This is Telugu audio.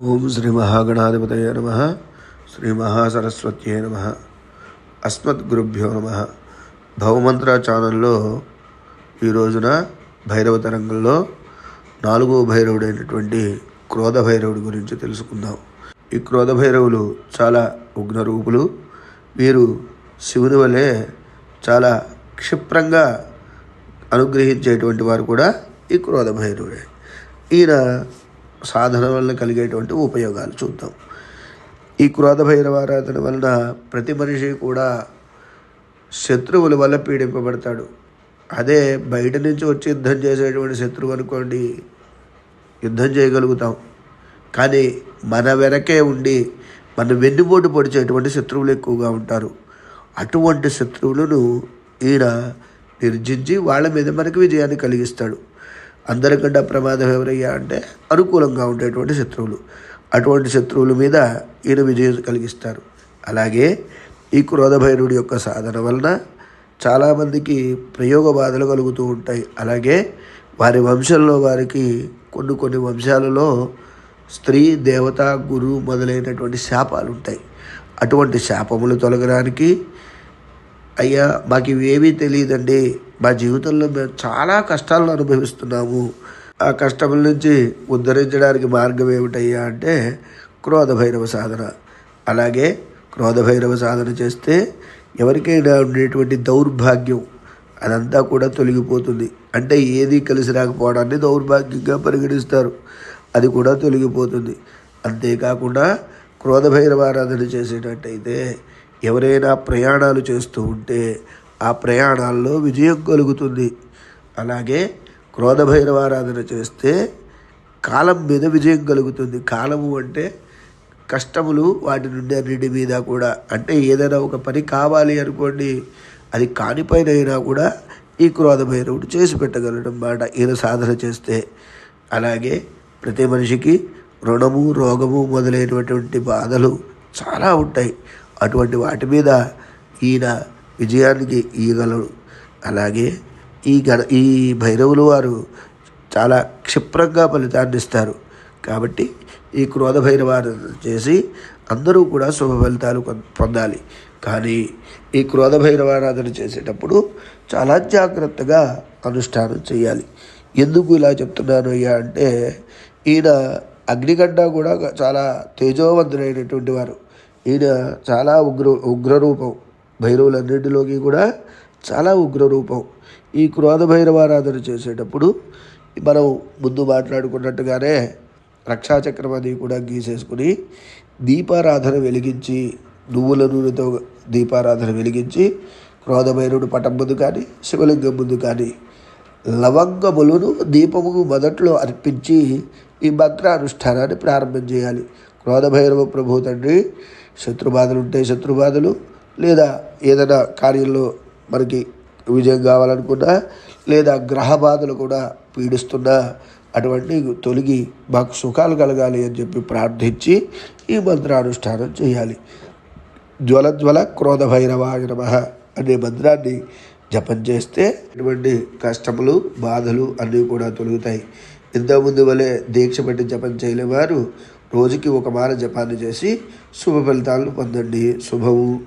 ఓం శ్రీ మహాగణాధిపతయ నమ. శ్రీ మహాసరస్వత్యే నమ. అస్మద్గురుభ్యో నమ. భవమంత్ర ఛానల్లో ఈ రోజున భైరవ తరంగంలో నాలుగో భైరవుడైనటువంటి క్రోధ భైరవుడి గురించి తెలుసుకుందాం. ఈ క్రోధ భైరవులు చాలా ఉగ్రరూపులు వీరు శివుని వలె చాలా క్షిప్రంగా అనుగ్రహించేటువంటి వారు కూడా ఈ క్రోధ భైరవుడే ఈయన సాధన వల్ల కలిగేటువంటి ఉపయోగాలు చూద్దాం. ఈ క్రోధ భైరవారాధన వలన ప్రతి మనిషి కూడా శత్రువుల వల్ల పీడింపబడతాడు. అదే బయట నుంచి వచ్చి యుద్ధం చేసేటువంటి శత్రువు అనుకోండి యుద్ధం చేయగలుగుతాం. కానీ మన వెనకే ఉండి మన వెన్నుపోటు పొడిచేటువంటి శత్రువులు ఎక్కువగా ఉంటారు. అటువంటి శత్రువులను ఈయన నిర్జించి వాళ్ళ మీద మనకి విజయాన్ని కలిగిస్తాడు. అందరికంటే ప్రమాదం ఎవరయ్యా అంటే అనుకూలంగా ఉండేటువంటి శత్రువులు. అటువంటి శత్రువుల మీద ఈయన విజయం కలిగిస్తారు. అలాగే ఈ క్రోధభైరుడి యొక్క సాధన వలన చాలామందికి ప్రయోగ బాధలు కలుగుతూ ఉంటాయి. అలాగే వారి వంశంలో వారికి కొన్ని కొన్ని వంశాలలో స్త్రీ దేవత గురువు మొదలైనటువంటి శాపాలు ఉంటాయి. అటువంటి శాపములు తొలగడానికి అయ్యా మాకు ఇవేమీ తెలియదండి. మా జీవితంలో మేము చాలా కష్టాలను అనుభవిస్తున్నాము. ఆ కష్టముల నుంచి ఉద్ధరించడానికి మార్గం ఏమిటయ్యా అంటే క్రోధ భైరవ సాధన. అలాగే క్రోధ భైరవ సాధన చేస్తే ఎవరికైనా ఉండేటువంటి దౌర్భాగ్యం అదంతా కూడా తొలగిపోతుంది. అంటే ఏది కలిసి రాకపోవడాన్ని దౌర్భాగ్యంగా పరిగణిస్తారు. అది కూడా తొలగిపోతుంది. అంతేకాకుండా క్రోధ భైరవ ఆరాధన చేసేటట్టయితే ఎవరైనా ప్రయాణాలు చేస్తూ ఉంటే ఆ ప్రయాణాల్లో విజయం కలుగుతుంది. అలాగే క్రోధభైరవారాధన చేస్తే కాలం మీద విజయం కలుగుతుంది. కాలము అంటే కష్టములు వాటి నుండి అన్నిటి మీద కూడా. అంటే ఏదైనా ఒక పని కావాలి అనుకోండి అది కాని పైన అయినా కూడా ఈ క్రోధ భైరవుడు చేసి పెట్టగలడం మాట ఈయన సాధన చేస్తే. అలాగే ప్రతి మనిషికి రుణము రోగము మొదలైనటువంటి బాధలు చాలా ఉంటాయి. అటువంటి వాటి మీద ఈయన విజయానికి ఈగలడు అలాగే ఈ గణ ఈ భైరవులు వారు చాలా క్షిప్రంగా ఫలితాన్ని ఇస్తారు. కాబట్టి ఈ క్రోధ భైరవారాధన చేసి అందరూ కూడా శుభ ఫలితాలు పొందాలి. కానీ ఈ క్రోధ భైరవారాధన చేసేటప్పుడు చాలా జాగ్రత్తగా అనుష్ఠానం చేయాలి. ఎందుకు ఇలా చెప్తున్నాను అయ్యా అంటే ఈయన అగ్నిగంట కూడా చాలా తేజోవంతులైనటువంటి వారు. ఈయన చాలా ఉగ్ర ఉగ్రరూపం. భైరవులన్నింటిలోకి కూడా చాలా ఉగ్రరూపం. ఈ క్రోధ భైరవారాధన చేసేటప్పుడు మనం ముందు మాట్లాడుకున్నట్టుగానే రక్షాచక్రం అది కూడా గీసేసుకుని దీపారాధన వెలిగించి నువ్వుల నూనెతో దీపారాధన వెలిగించి క్రోధభైరుడు పటం ముందు కానీ శివలింగం ముందు కానీ లవంగములను దీపము మొదట్లో అర్పించి ఈ మంత్రానుష్ఠానాన్ని ప్రారంభం చేయాలి. క్రోధభైరవ ప్రభు తండ్రి శత్రుబాధలు ఉంటే శత్రుబాధలు లేదా ఏదైనా కార్యంలో మనకి విజయం కావాలనుకున్నా లేదా గ్రహ బాధలు కూడా పీడిస్తున్నా అటువంటి తొలగి మాకు సుఖాలు కలగాలి అని చెప్పి ప్రార్థించి ఈ మంత్రానుష్ఠానం చేయాలి. జ్వల జ్వల క్రోధ భైరవాయ నమ అనే మంత్రాన్ని జపం చేస్తే ఇటువంటి కష్టములు బాధలు అన్నీ కూడా తొలుగుతాయి. ఇంతకుముందు వలె దీక్ష పెట్టి జపం చేయలేవారు. రోజుకి ఒక మాల జపాన్ని చేసి శుభ ఫలితాలను పొందండి. శుభము